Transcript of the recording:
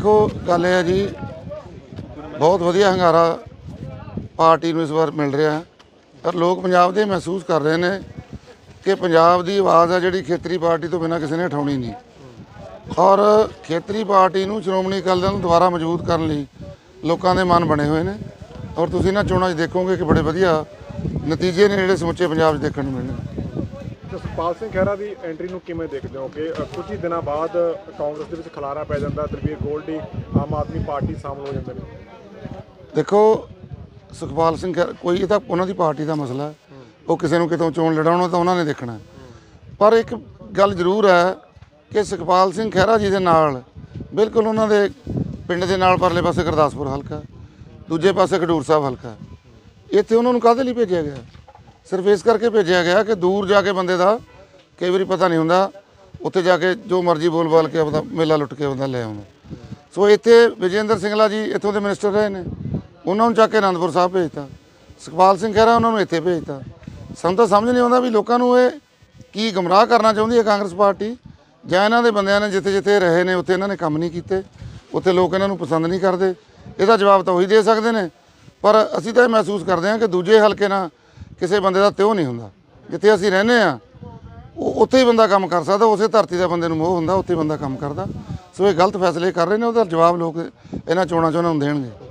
ਦੇਖੋ, ਗੱਲ ਇਹ ਹੈ ਜੀ, ਬਹੁਤ ਵਧੀਆ ਹੰਗਾਰਾ ਪਾਰਟੀ ਨੂੰ ਇਸ ਵਾਰ ਮਿਲ ਰਿਹਾ ਹੈ। ਪਰ ਲੋਕ ਪੰਜਾਬ ਦੇ ਮਹਿਸੂਸ ਕਰ ਰਹੇ ਨੇ ਕਿ ਪੰਜਾਬ ਦੀ ਆਵਾਜ਼ ਹੈ ਜਿਹੜੀ ਖੇਤਰੀ ਪਾਰਟੀ ਤੋਂ ਬਿਨਾਂ ਕਿਸੇ ਨੇ ਉਠਾਉਣੀ ਨਹੀਂ। ਔਰ ਖੇਤਰੀ ਪਾਰਟੀ ਨੂੰ ਸ਼੍ਰੋਮਣੀ ਅਕਾਲੀ ਦਲ ਨੂੰ ਦੁਬਾਰਾ ਮਜ਼ਬੂਤ ਕਰਨ ਲਈ ਲੋਕਾਂ ਦੇ ਮਨ ਬਣੇ ਹੋਏ ਨੇ। ਔਰ ਤੁਸੀਂ ਇਹਨਾਂ ਚੋਣਾਂ 'ਚ ਦੇਖੋਗੇ ਕਿ ਬੜੇ ਵਧੀਆ ਨਤੀਜੇ ਨੇ ਜਿਹੜੇ ਸਮੁੱਚੇ ਪੰਜਾਬ 'ਚ ਦੇਖਣ ਨੂੰ ਮਿਲਣਗੇ। ਤੇ ਸੁਖਪਾਲ ਸਿੰਘ ਖਹਿਰਾ ਦੀ ਐਂਟਰੀ ਨੂੰ ਕਿਵੇਂ ਦੇਖਦੇ ਹੋ ਕਿ ਅ, ਕੁਝ ਹੀ ਦਿਨਾਂ ਬਾਅਦ ਕਾਂਗਰਸ ਦੇ ਵਿੱਚ ਖਲਾਰਾ ਪੈ ਜਾਂਦਾ ਦਲਵੀਰ ਗੋਲਡੀ ਆਮ ਆਦਮੀ ਪਾਰਟੀ ਸ਼ਾਮਲ ਹੋ ਜਾਂਦੇ ਨੇ? ਦੇਖੋ ਸੁਖਪਾਲ ਸਿੰਘ ਖਹਿਰਾ- ਕੋਈ ਇਹ ਤਾਂ ਉਹਨਾਂ ਦੀ ਪਾਰਟੀ ਦਾ ਮਸਲਾ ਹੈ। ਉਹ ਕਿਸੇ ਨੂੰ ਕਿਤੋਂ ਚੋਣ ਲੜਾਉਣਾ ਤਾਂ ਉਹਨਾਂ ਨੇ ਦੇਖਣਾ ਪਰ ਇੱਕ ਗੱਲ ਜ਼ਰੂਰ ਹੈ ਕਿ ਸੁਖਪਾਲ ਸਿੰਘ ਖਹਿਰਾ ਜੀ ਦੇ ਨਾਲ ਬਿਲਕੁਲ ਉਹਨਾਂ ਦੇ ਪਿੰਡ ਦੇ ਨਾਲ ਪਰਲੇ ਪਾਸੇ ਗੁਰਦਾਸਪੁਰ ਹਲਕਾ ਦੂਜੇ ਪਾਸੇ ਖਡੂਰ ਸਾਹਿਬ ਹਲਕਾ ਇੱਥੇ ਉਹਨਾਂ ਨੂੰ ਕਾਹਦੇ ਲਈ ਭੇਜਿਆ ਗਿਆ ਸਿਰਫ ਇਸ ਕਰਕੇ ਭੇਜਿਆ ਗਿਆ ਕਿ ਦੂਰ ਜਾ ਕੇ ਬੰਦੇ ਦਾ ਕਈ ਵਾਰੀ ਪਤਾ ਨਹੀਂ ਹੁੰਦਾ। ਉੱਥੇ ਜਾ ਕੇ ਜੋ ਮਰਜ਼ੀ ਬੋਲ ਬਾਲ ਕੇ ਆਪਦਾ ਮੇਲਾ ਲੁੱਟ ਕੇ ਬੰਦਾ ਲੈ ਆਉਂਦਾ। ਸੋ ਇੱਥੇ ਵਿਜੇਂਦਰ ਸਿੰਗਲਾ ਜੀ ਇੱਥੋਂ ਦੇ ਮਿਨਿਸਟਰ ਰਹੇ ਨੇ। ਉਹਨਾਂ ਨੂੰ ਚੱਕ ਕੇ ਅਨੰਦਪੁਰ ਸਾਹਿਬ ਭੇਜਤਾ। ਸੁਖਪਾਲ ਸਿੰਘ ਖਹਿਰਾ ਉਹਨਾਂ ਨੂੰ ਇੱਥੇ ਭੇਜਤਾ। ਸਾਨੂੰ ਤਾਂ ਸਮਝ ਨਹੀਂ ਆਉਂਦਾ ਵੀ ਲੋਕਾਂ ਨੂੰ ਇਹ ਕੀ ਗਮਰਾਹ ਕਰਨਾ ਚਾਹੁੰਦੀ ਹੈ ਕਾਂਗਰਸ ਪਾਰਟੀ। ਜਾਂ ਇਹਨਾਂ ਦੇ ਬੰਦਿਆਂ ਨੇ ਜਿੱਥੇ ਜਿੱਥੇ ਰਹੇ ਨੇ, ਉੱਥੇ ਇਹਨਾਂ ਨੇ ਕੰਮ ਨਹੀਂ ਕੀਤੇ। ਉੱਥੇ ਲੋਕ ਇਹਨਾਂ ਨੂੰ ਪਸੰਦ ਨਹੀਂ ਕਰਦੇ। ਇਹਦਾ ਜਵਾਬ ਤਾਂ ਉਹੀ ਦੇ ਸਕਦੇ ਨੇ। ਪਰ ਅਸੀਂ ਤਾਂ ਇਹ ਮਹਿਸੂਸ ਕਰਦੇ ਹਾਂ ਕਿ ਦੂਜੇ ਹਲਕੇ ਨਾਲ ਕਿਸੇ ਬੰਦੇ ਦਾ ਤਿਉ ਨਹੀਂ ਹੁੰਦਾ। ਜਿੱਥੇ ਅਸੀਂ ਰਹਿੰਦੇ ਆ ਉਹ ਉੱਥੇ ਹੀ ਬੰਦਾ ਕੰਮ ਕਰ ਸਕਦਾ, ਉਸੇ ਧਰਤੀ ਦਾ ਬੰਦੇ ਨੂੰ ਮੋਹ ਹੁੰਦਾ, ਉੱਥੇ ਬੰਦਾ ਕੰਮ ਕਰਦਾ। ਸੋ ਇਹ ਗਲਤ ਫੈਸਲੇ ਕਰ ਰਹੇ ਨੇ, ਉਹਦਾ ਜਵਾਬ ਲੋਕ ਇਹਨਾਂ ਚੋਣਾਂ 'ਚ ਉਹਨਾਂ ਨੂੰ ਦੇਣਗੇ।